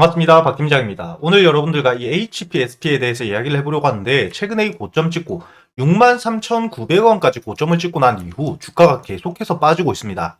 반갑습니다. 박 팀장입니다. 오늘 여러분들과 이 HPSP에 대해서 이야기를 해보려고 하는데 최근에 이 고점 찍고 63,900원까지 고점을 찍고 난 이후 주가가 계속해서 빠지고 있습니다.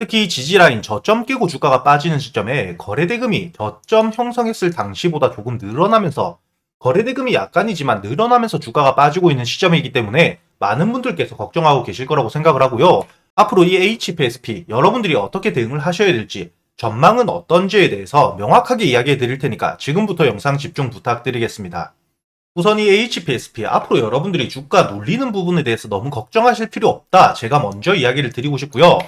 특히 지지라인 저점 끼고 주가가 빠지는 시점에 거래대금이 저점 형성했을 당시보다 조금 늘어나면서 거래대금이 약간이지만 늘어나면서 주가가 빠지고 있는 시점이기 때문에 많은 분들께서 걱정하고 계실 거라고 생각을 하고요. 앞으로 이 HPSP 여러분들이 어떻게 대응을 하셔야 될지 전망은 어떤지에 대해서 명확하게 이야기해 드릴 테니까 지금부터 영상 집중 부탁드리겠습니다. 우선 이 HPSP 앞으로 여러분들이 주가 눌리는 부분에 대해서 너무 걱정하실 필요 없다. 제가 먼저 이야기를 드리고 싶고요.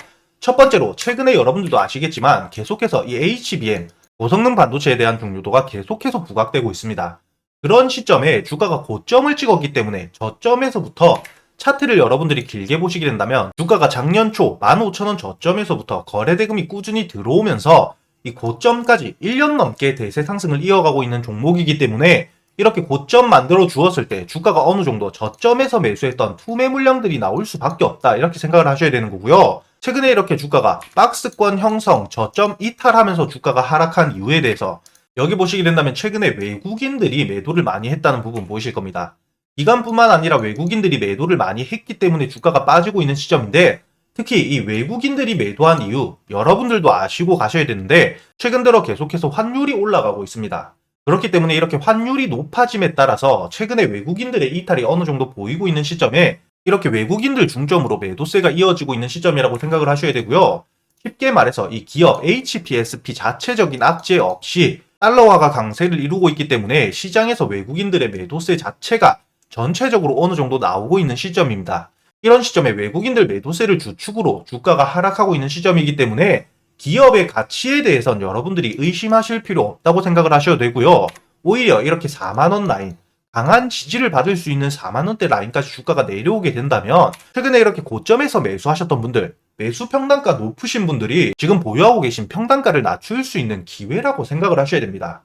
첫 번째로 최근에 여러분들도 아시겠지만 계속해서 이 HBM 고성능 반도체에 대한 중요도가 계속해서 부각되고 있습니다. 그런 시점에 주가가 고점을 찍었기 때문에 저점에서부터 차트를 여러분들이 길게 보시게 된다면 주가가 작년 초 15,000원 저점에서부터 거래대금이 꾸준히 들어오면서 이 고점까지 1년 넘게 대세 상승을 이어가고 있는 종목이기 때문에 이렇게 고점 만들어 주었을 때 주가가 어느 정도 저점에서 매수했던 투매 물량들이 나올 수밖에 없다 이렇게 생각을 하셔야 되는 거고요. 최근에 이렇게 주가가 박스권 형성 저점 이탈하면서 주가가 하락한 이유에 대해서 여기 보시게 된다면 최근에 외국인들이 매도를 많이 했다는 부분 보이실 겁니다. 기관뿐만 아니라 외국인들이 매도를 많이 했기 때문에 주가가 빠지고 있는 시점인데 특히 이 외국인들이 매도한 이유 여러분들도 아시고 가셔야 되는데 최근 들어 계속해서 환율이 올라가고 있습니다. 그렇기 때문에 이렇게 환율이 높아짐에 따라서 최근에 외국인들의 이탈이 어느 정도 보이고 있는 시점에 이렇게 외국인들 중점으로 매도세가 이어지고 있는 시점이라고 생각을 하셔야 되고요. 쉽게 말해서 이 기업 HPSP 자체적인 악재 없이 달러화가 강세를 이루고 있기 때문에 시장에서 외국인들의 매도세 자체가 전체적으로 어느 정도 나오고 있는 시점입니다. 이런 시점에 외국인들 매도세를 주축으로 주가가 하락하고 있는 시점이기 때문에 기업의 가치에 대해선 여러분들이 의심하실 필요 없다고 생각을 하셔도 되고요. 오히려 이렇게 4만원 라인, 강한 지지를 받을 수 있는 4만원대 라인까지 주가가 내려오게 된다면 최근에 이렇게 고점에서 매수하셨던 분들, 매수 평단가 높으신 분들이 지금 보유하고 계신 평단가를 낮출 수 있는 기회라고 생각을 하셔야 됩니다.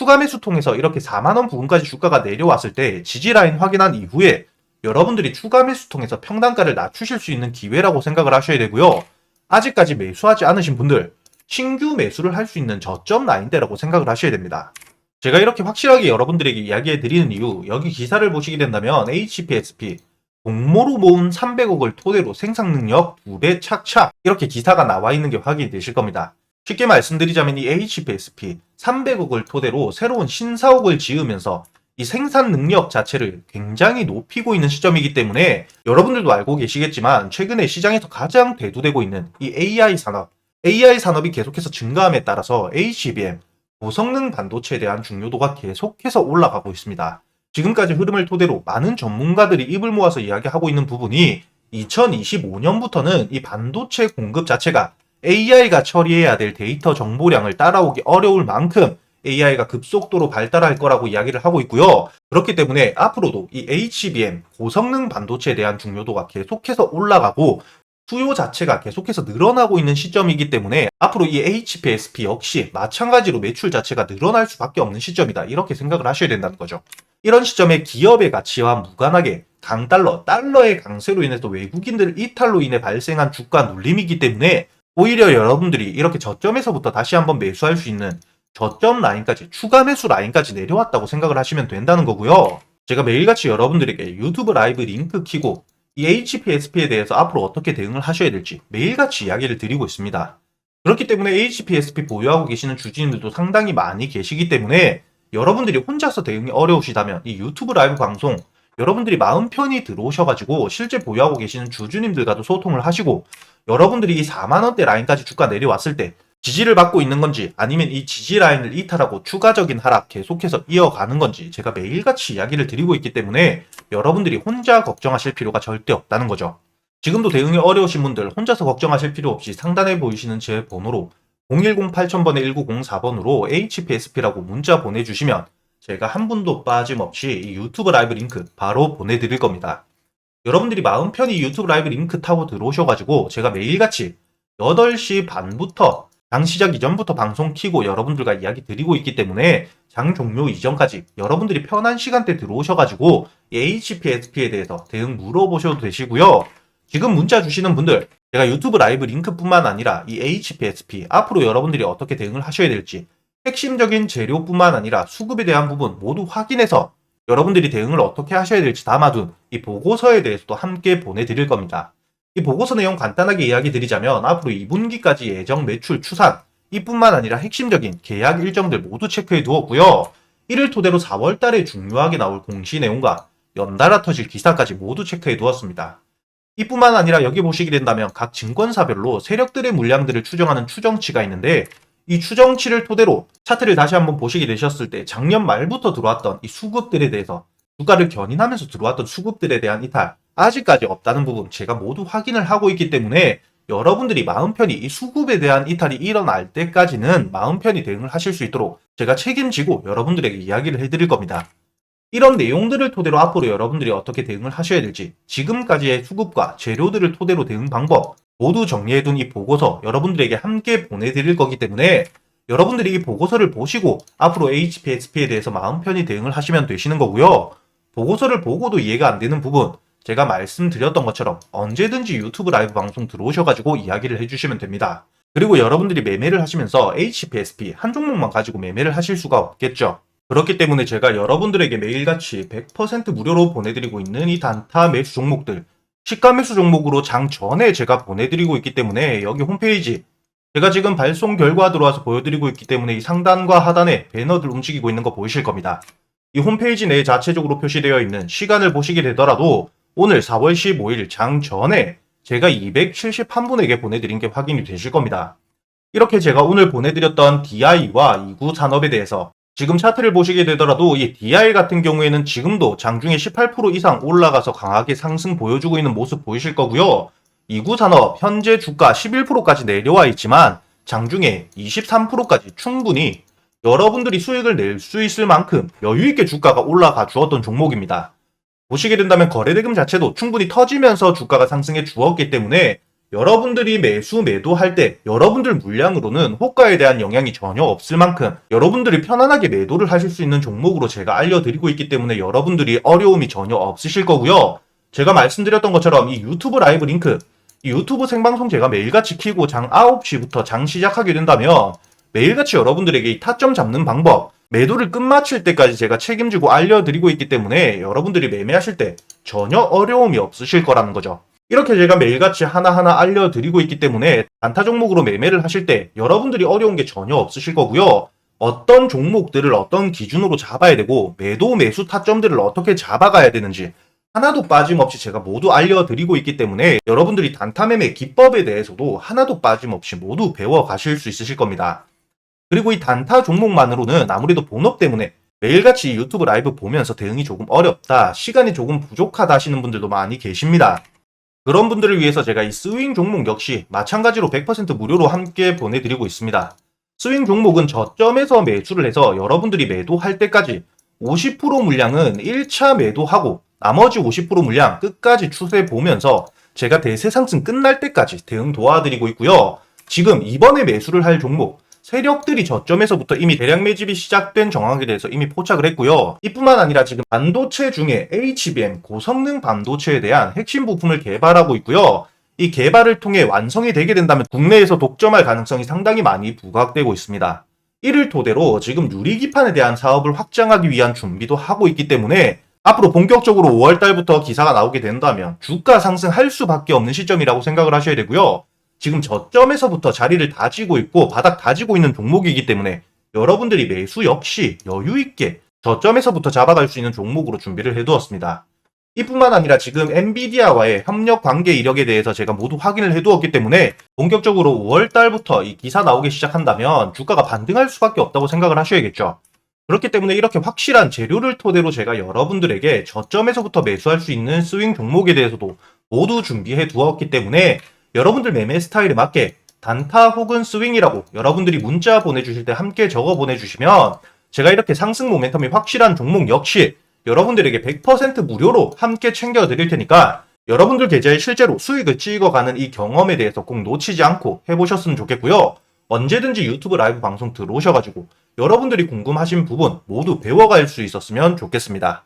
추가 매수 통해서 이렇게 4만원 부근까지 주가가 내려왔을 때 지지라인 확인한 이후에 여러분들이 추가 매수 통해서 평단가를 낮추실 수 있는 기회라고 생각을 하셔야 되고요. 아직까지 매수하지 않으신 분들, 신규 매수를 할 수 있는 저점 라인대라고 생각을 하셔야 됩니다. 제가 이렇게 확실하게 여러분들에게 이야기해 드리는 이유, 여기 기사를 보시게 된다면 HPSP, 공모로 모은 300억을 토대로 생산 능력 2배 착착 이렇게 기사가 나와 있는 게 확인이 되실 겁니다. 쉽게 말씀드리자면 이 HPSP 300억을 토대로 새로운 신사옥을 지으면서 이 생산 능력 자체를 굉장히 높이고 있는 시점이기 때문에 여러분들도 알고 계시겠지만 최근에 시장에서 가장 대두되고 있는 이 AI 산업, AI 산업이 계속해서 증가함에 따라서 HBM, 고성능 반도체에 대한 중요도가 계속해서 올라가고 있습니다. 지금까지 흐름을 토대로 많은 전문가들이 입을 모아서 이야기하고 있는 부분이 2025년부터는 이 반도체 공급 자체가 AI가 처리해야 될 데이터 정보량을 따라오기 어려울 만큼 AI가 급속도로 발달할 거라고 이야기를 하고 있고요. 그렇기 때문에 앞으로도 이 HBM 고성능 반도체에 대한 중요도가 계속해서 올라가고 수요 자체가 계속해서 늘어나고 있는 시점이기 때문에 앞으로 이 HPSP 역시 마찬가지로 매출 자체가 늘어날 수밖에 없는 시점이다. 이렇게 생각을 하셔야 된다는 거죠. 이런 시점에 기업의 가치와 무관하게 강달러, 달러의 강세로 인해서 외국인들 이탈로 인해 발생한 주가 눌림이기 때문에 오히려 여러분들이 이렇게 저점에서부터 다시 한번 매수할 수 있는 저점 라인까지 추가 매수 라인까지 내려왔다고 생각을 하시면 된다는 거고요. 제가 매일같이 여러분들에게 유튜브 라이브 링크 키고 이 HPSP에 대해서 앞으로 어떻게 대응을 하셔야 될지 매일같이 이야기를 드리고 있습니다. 그렇기 때문에 HPSP 보유하고 계시는 주주님들도 상당히 많이 계시기 때문에 여러분들이 혼자서 대응이 어려우시다면 이 유튜브 라이브 방송 여러분들이 마음 편히 들어오셔가지고 실제 보유하고 계시는 주주님들과도 소통을 하시고 여러분들이 이 4만원대 라인까지 주가 내려왔을 때 지지를 받고 있는 건지 아니면 이 지지 라인을 이탈하고 추가적인 하락 계속해서 이어가는 건지 제가 매일같이 이야기를 드리고 있기 때문에 여러분들이 혼자 걱정하실 필요가 절대 없다는 거죠. 지금도 대응이 어려우신 분들 혼자서 걱정하실 필요 없이 상단에 보이시는 제 번호로 010-8000번에 1904번으로 HPSP라고 문자 보내주시면 제가 한 분도 빠짐없이 이 유튜브 라이브 링크 바로 보내드릴 겁니다. 여러분들이 마음 편히 유튜브 라이브 링크 타고 들어오셔가지고 제가 매일같이 8시 반부터 장 시작 이전부터 방송 키고 여러분들과 이야기 드리고 있기 때문에 장 종료 이전까지 여러분들이 편한 시간대 들어오셔가지고 이 HPSP에 대해서 대응 물어보셔도 되시고요. 지금 문자 주시는 분들 제가 유튜브 라이브 링크뿐만 아니라 이 HPSP 앞으로 여러분들이 어떻게 대응을 하셔야 될지 핵심적인 재료뿐만 아니라 수급에 대한 부분 모두 확인해서 여러분들이 대응을 어떻게 하셔야 될지 담아둔 이 보고서에 대해서도 함께 보내드릴 겁니다. 이 보고서 내용 간단하게 이야기 드리자면 앞으로 2분기까지 예정 매출 추산 이뿐만 아니라 핵심적인 계약 일정들 모두 체크해 두었고요. 이를 토대로 4월 달에 중요하게 나올 공시 내용과 연달아 터질 기사까지 모두 체크해 두었습니다. 이뿐만 아니라 여기 보시게 된다면 각 증권사별로 세력들의 물량들을 추정하는 추정치가 있는데 이 추정치를 토대로 차트를 다시 한번 보시게 되셨을 때 작년 말부터 들어왔던 이 수급들에 대해서 주가를 견인하면서 들어왔던 수급들에 대한 이탈 아직까지 없다는 부분 제가 모두 확인을 하고 있기 때문에 여러분들이 마음 편히 이 수급에 대한 이탈이 일어날 때까지는 마음 편히 대응을 하실 수 있도록 제가 책임지고 여러분들에게 이야기를 해드릴 겁니다. 이런 내용들을 토대로 앞으로 여러분들이 어떻게 대응을 하셔야 될지 지금까지의 수급과 재료들을 토대로 대응 방법 모두 정리해둔 이 보고서 여러분들에게 함께 보내드릴 거기 때문에 여러분들이 이 보고서를 보시고 앞으로 HPSP에 대해서 마음 편히 대응을 하시면 되시는 거고요. 보고서를 보고도 이해가 안 되는 부분 제가 말씀드렸던 것처럼 언제든지 유튜브 라이브 방송 들어오셔가지고 이야기를 해주시면 됩니다. 그리고 여러분들이 매매를 하시면서 HPSP 한 종목만 가지고 매매를 하실 수가 없겠죠. 그렇기 때문에 제가 여러분들에게 매일같이 100% 무료로 보내드리고 있는 이 단타 매수 종목들 시가 매수 종목으로 장 전에 제가 보내드리고 있기 때문에 여기 홈페이지 제가 지금 발송 결과 들어와서 보여드리고 있기 때문에 이 상단과 하단에 배너들 움직이고 있는 거 보이실 겁니다. 이 홈페이지 내에 자체적으로 표시되어 있는 시간을 보시게 되더라도 오늘 4월 15일 장 전에 제가 271분에게 보내드린 게 확인이 되실 겁니다. 이렇게 제가 오늘 보내드렸던 DI와 2구 산업에 대해서 지금 차트를 보시게 되더라도 이 DI 같은 경우에는 지금도 장중에 18% 이상 올라가서 강하게 상승 보여주고 있는 모습 보이실 거고요. 2구 산업 현재 주가 11%까지 내려와 있지만 장중에 23%까지 충분히 여러분들이 수익을 낼 수 있을 만큼 여유있게 주가가 올라가 주었던 종목입니다. 보시게 된다면 거래대금 자체도 충분히 터지면서 주가가 상승해 주었기 때문에 여러분들이 매수 매도할 때 여러분들 물량으로는 호가에 대한 영향이 전혀 없을 만큼 여러분들이 편안하게 매도를 하실 수 있는 종목으로 제가 알려드리고 있기 때문에 여러분들이 어려움이 전혀 없으실 거고요. 제가 말씀드렸던 것처럼 이 유튜브 라이브 링크 이 유튜브 생방송 제가 매일같이 키고 장 9시부터 장 시작하게 된다면 매일같이 여러분들에게 이 타점 잡는 방법 매도를 끝마칠 때까지 제가 책임지고 알려드리고 있기 때문에 여러분들이 매매하실 때 전혀 어려움이 없으실 거라는 거죠. 이렇게 제가 매일같이 하나하나 알려드리고 있기 때문에 단타 종목으로 매매를 하실 때 여러분들이 어려운 게 전혀 없으실 거고요. 어떤 종목들을 어떤 기준으로 잡아야 되고 매도 매수 타점들을 어떻게 잡아가야 되는지 하나도 빠짐없이 제가 모두 알려드리고 있기 때문에 여러분들이 단타 매매 기법에 대해서도 하나도 빠짐없이 모두 배워 가실 수 있으실 겁니다. 그리고 이 단타 종목만으로는 아무래도 본업 때문에 매일같이 유튜브 라이브 보면서 대응이 조금 어렵다, 시간이 조금 부족하다 하시는 분들도 많이 계십니다. 그런 분들을 위해서 제가 이 스윙 종목 역시 마찬가지로 100% 무료로 함께 보내드리고 있습니다. 스윙 종목은 저점에서 매수를 해서 여러분들이 매도할 때까지 50% 물량은 1차 매도하고 나머지 50% 물량 끝까지 추세 보면서 제가 대세 상승 끝날 때까지 대응 도와드리고 있고요. 지금 이번에 매수를 할 종목 세력들이 저점에서부터 이미 대량 매집이 시작된 정황에 대해서 이미 포착을 했고요. 이뿐만 아니라 지금 반도체 중에 HBM 고성능 반도체에 대한 핵심 부품을 개발하고 있고요. 이 개발을 통해 완성이 되게 된다면 국내에서 독점할 가능성이 상당히 많이 부각되고 있습니다. 이를 토대로 지금 유리기판에 대한 사업을 확장하기 위한 준비도 하고 있기 때문에 앞으로 본격적으로 5월달부터 기사가 나오게 된다면 주가 상승할 수밖에 없는 시점이라고 생각을 하셔야 되고요. 지금 저점에서부터 자리를 다지고 있고 바닥 다지고 있는 종목이기 때문에 여러분들이 매수 역시 여유 있게 저점에서부터 잡아갈 수 있는 종목으로 준비를 해두었습니다. 이뿐만 아니라 지금 엔비디아와의 협력 관계 이력에 대해서 제가 모두 확인을 해두었기 때문에 본격적으로 5월 달부터 이 기사 나오기 시작한다면 주가가 반등할 수밖에 없다고 생각을 하셔야겠죠. 그렇기 때문에 이렇게 확실한 재료를 토대로 제가 여러분들에게 저점에서부터 매수할 수 있는 스윙 종목에 대해서도 모두 준비해 두었기 때문에 여러분들 매매 스타일에 맞게 단타 혹은 스윙이라고 여러분들이 문자 보내주실 때 함께 적어 보내주시면 제가 이렇게 상승 모멘텀이 확실한 종목 역시 여러분들에게 100% 무료로 함께 챙겨 드릴 테니까 여러분들 계좌에 실제로 수익을 찍어가는 이 경험에 대해서 꼭 놓치지 않고 해보셨으면 좋겠고요. 언제든지 유튜브 라이브 방송 들어오셔가지고 여러분들이 궁금하신 부분 모두 배워갈 수 있었으면 좋겠습니다.